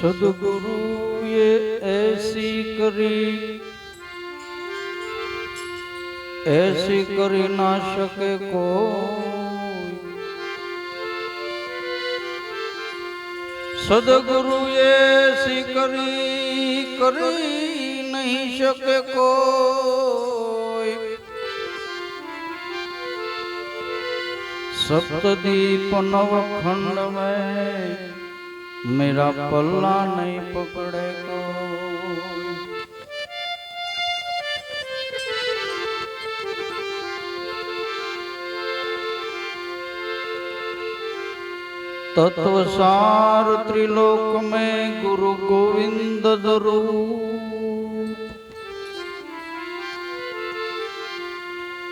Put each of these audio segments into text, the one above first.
सदगुरुए ऐसी करी। ऐसी करी ना सके को सदगुरुए ऐसी करी करी नहीं सके को सप्तदीप नवखंड में मेरा पल्ला नहीं पकड़े को तत्व सार त्रिलोक में गुरु गोविंद दरू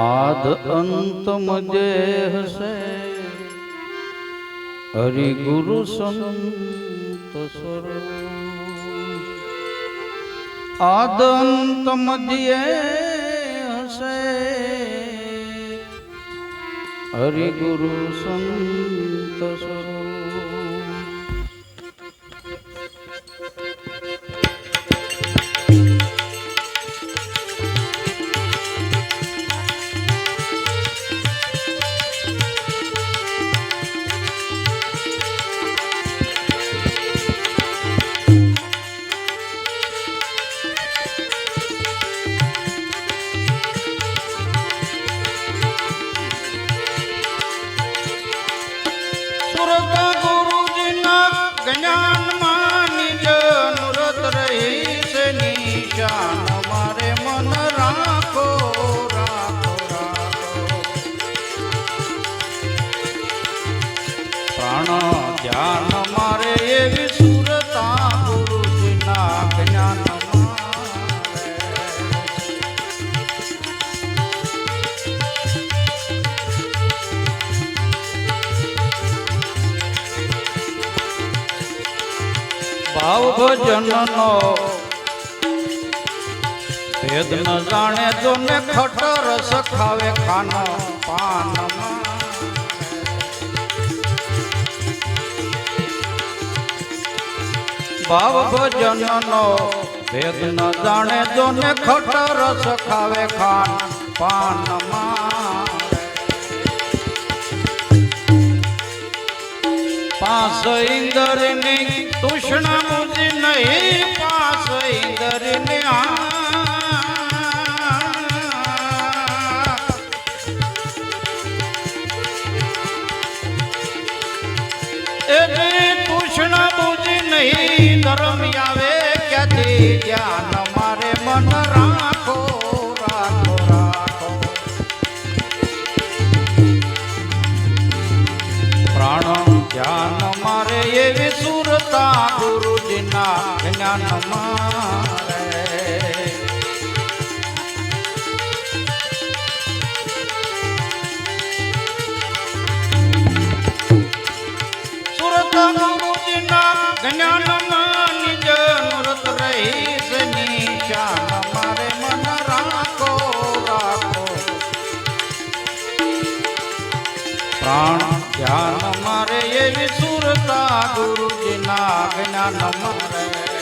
आद अंत मुझे हसे હરિ ગુરુ સંત સ્વરૂપ. આદ અંત મજ્યે હશે. હરિ ગુરુ સંત સ્વરૂપ. સુરત ગુરુજીના જ્ઞાનમાં ભાવ ભજનનો ભેદ ન જાણે જો ને ખટ રસ ખાવે ખાનો પાન ભાવ ભજનનો ભેદ ન જાણે જો ને ખટ રસ ખાવે ખાન પાનમાં. પાસ ઇન્દર ને તૃષ્ણા મુજ નહીં પાસ ઇન્દર ને તૃષ્ણા મુજ નહીં ધર્મ આવે ક્યાંથી ધ્યાન ગુરુજીના જ્ઞાનમાં નિજ નુરત રહી છે નિશાન મારે મન રાખો રાખો. પ્રાણ ધ્યાન મારે એવી સુરતા ગુરુજીના જ્ઞાન મારે.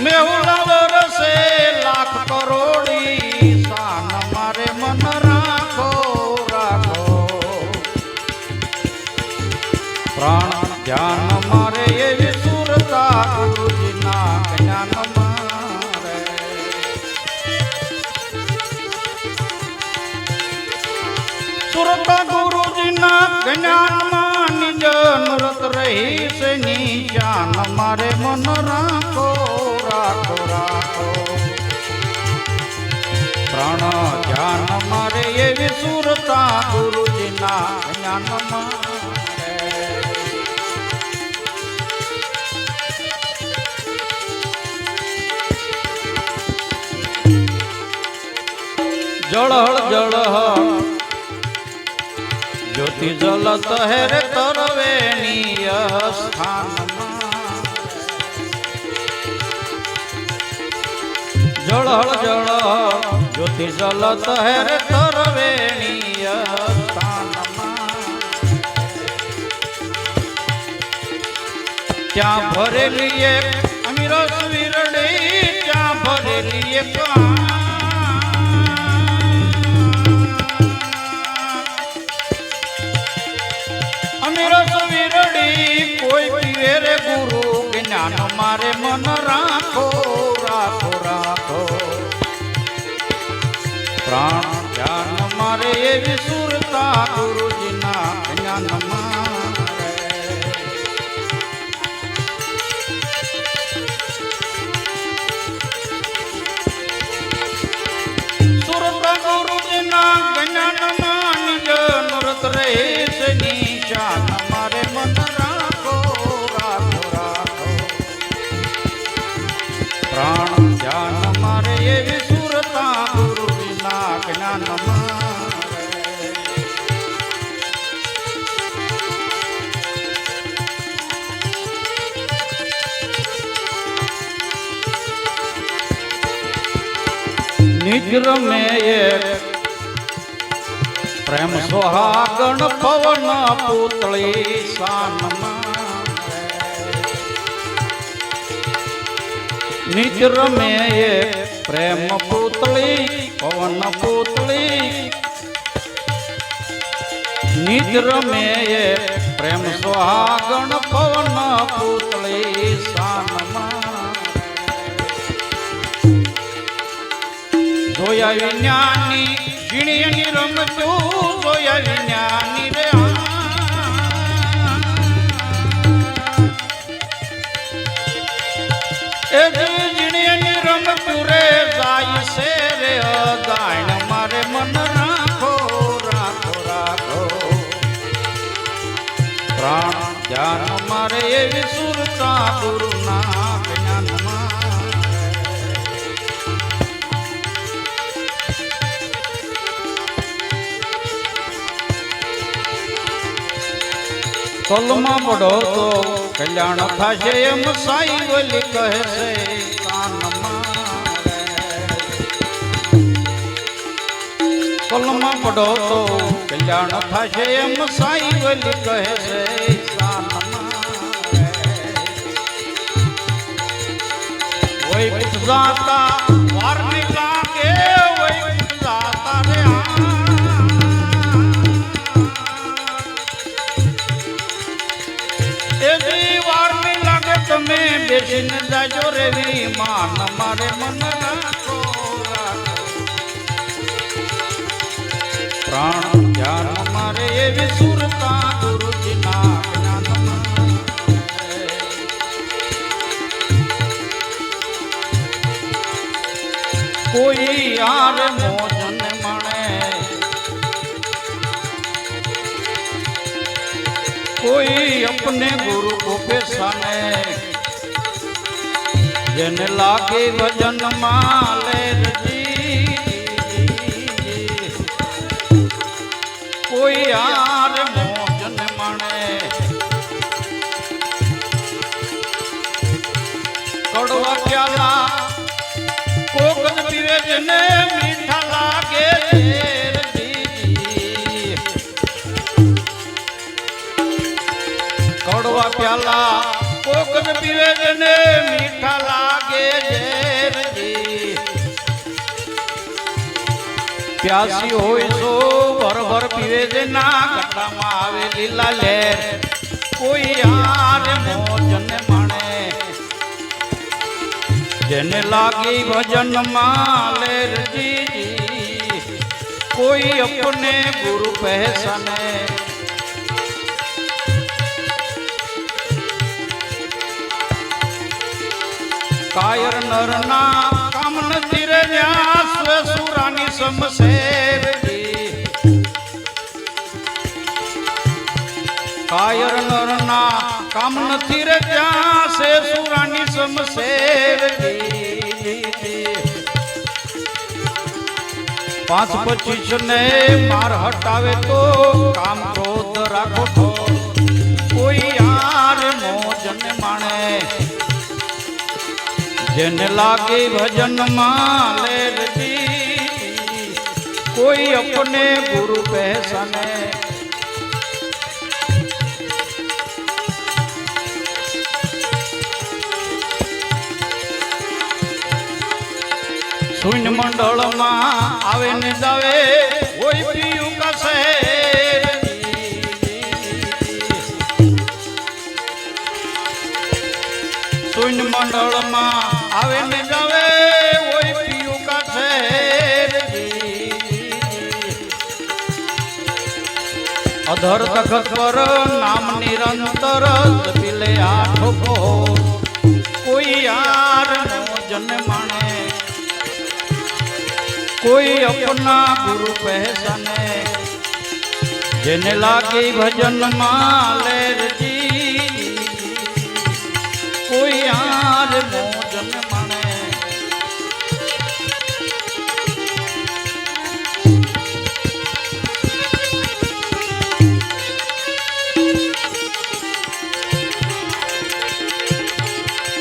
મેહુલ વરસે લાખ કરોડી શાન મારે મન રાખો રાખો. પ્રાણ, ધ્યાન મારે એવી સુરતા ગુરુજીના જ્ઞાન મારે. સુરત ગુરુજીના જ્ઞાનમાં નિજ નૃત રહીશ નિશાન મારે મન રાખો રાખો રાખો પ્રણ ધ્યાન મારે એવી સુરતા ગુરુજીના જ્ઞાન મારે. જળહળ જળહળ જ્યોતિ જલત હેર તરવેણીય સ્થાનમાં. જળહળ જળહળ જ્યોતિ જલ તહેર તરવેણીય ત્યાં ભરેલી એક અમીરસ વિરડી ત્યાં ભરેલી એક અમીરસ વિરડી કોઈ પીવે રે ગુરુ, જ્ઞાન મારે મન રાખો. પ્રાણ ધ્યાન મારે એવી સુરતા ગુરુજીના જ્ઞાન મારે. સુરત ગુરુજીના જ્ઞાનમાં નિજ નૃત રહેશ પ્રાણ ધ્યાન મારે એવી નિજ રમે એક પ્રેમ સોહાગણ પવન પૂતળી સાનમાં નિજ રમે એક પ્રેમ પૂતળી પવન પૂતળી નિજ રમે એક પ્રેમ સોહાગણ પવન પૂતળી જોયા વિજ્ઞાની ઝીણીની રમતું જોયા વિજ્ઞાની રે. રમતું રે જાય છે રે અદાણ મારે મન રાખો રાખો રાખો. પ્રાણ, ધ્યાન મારે એવી સુરતા ગુરુના જ્ઞાનમાં. કલમાં પડો તો કલ્યાણ થશે એમ સાઈ બોલી કહે છે કાનમાં કલમાં પડો તો કલ્યાણ થશે એમ સાઈ બોલી કહે છે કાનમાં જાતા बेचन जाजो रे मान मारे मन प्राण ज्ञान मारे ये सुरता, गुरु कोई यार मोजन मणे। कोई अपने गुरु को पे જેને લાગે વજન માલેરજી કોઈ યાર મોજન મણે. કડવા ક્યાલા કોકન પીવે જેને મીઠા લાગે કડવા પ્યાલા મીઠા લાગે ઝેરજી. પ્યાસી હોય તો ભર ભર પીવે છે ના ગટામાં આવે લીલા લેર કોઈ યાર મોજન માણે. જેને લાગી ભજન માલે રજીજી, કોઈ અપને ગુરુ પહેસને કાયર નરના કામ નથી રે જ્યાં સ્વે સુરાની સમશેર કાયર નરના કામ નથી રે ત્યાં સે સુરાની સમશેર પાંચ પચીસ ને માર હટાવે તો કામ ક્રોધ રાખો. કોઈ યાર મોજન માણે. જેને લાગે ભજનમાં લેરડી કોઈ અપને ગુરુ પહેસાને શૂન્ય મંડળમાં આવે ને જાવે કોઈ પીયું કસે શૂન્ય મંડળમાં આવે ને જાવે કોઈ પીયું કસે અધર તખત પર નામ નિરંતર પીલે આઠો. કોઈ યાર નો જન માણે. કોઈ અપના ગુરુ પહેસને જેને લાગી ભજનમાં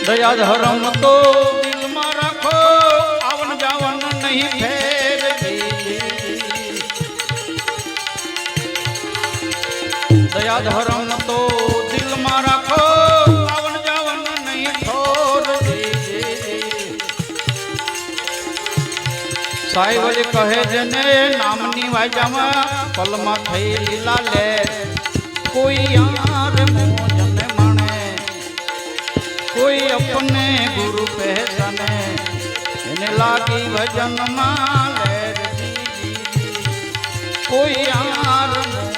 દયા ધર્મ તો દિલમાં રાખો આવન જાવન નહીં ફેરવી દયા ધર્મ તો દિલમાં રાખો આવન જાવન નહીં છોડવી સાહેબ જ કહે છે ને નામની વાજામાં પલમાં થઈ લીલા લે કોઈ યાર મોજન માણે કોઈ અપને ગુરુ પહેચાને એને લાગી ભજનમાં કોઈ મોજન